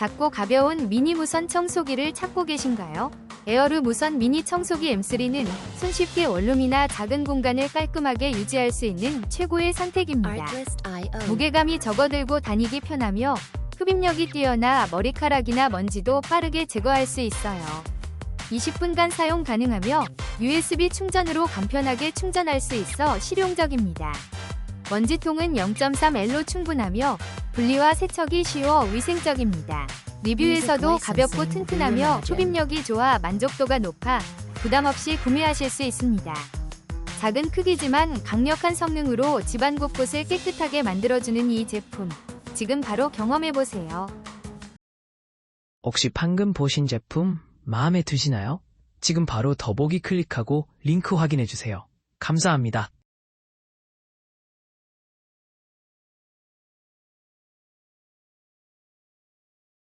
작고 가벼운 미니 무선 청소기를 찾고 계신가요? 에어르 무선 미니 청소기 M3는 손쉽게 원룸이나 작은 공간을 깔끔하게 유지할 수 있는 최고의 선택입니다. 무게감이 적어 들고 다니기 편하며 흡입력이 뛰어나 머리카락이나 먼지도 빠르게 제거할 수 있어요. 20분간 사용 가능하며 USB 충전으로 간편하게 충전할 수 있어 실용적입니다. 먼지통은 0.3L로 충분하며 분리와 세척이 쉬워 위생적입니다. 리뷰에서도 가볍고 튼튼하며 흡입력이 좋아 만족도가 높아 부담 없이 구매하실 수 있습니다. 작은 크기지만 강력한 성능으로 집안 곳곳을 깨끗하게 만들어주는 이 제품. 지금 바로 경험해보세요. 혹시 방금 보신 제품 마음에 드시나요? 지금 바로 더보기 클릭하고 링크 확인해주세요. 감사합니다.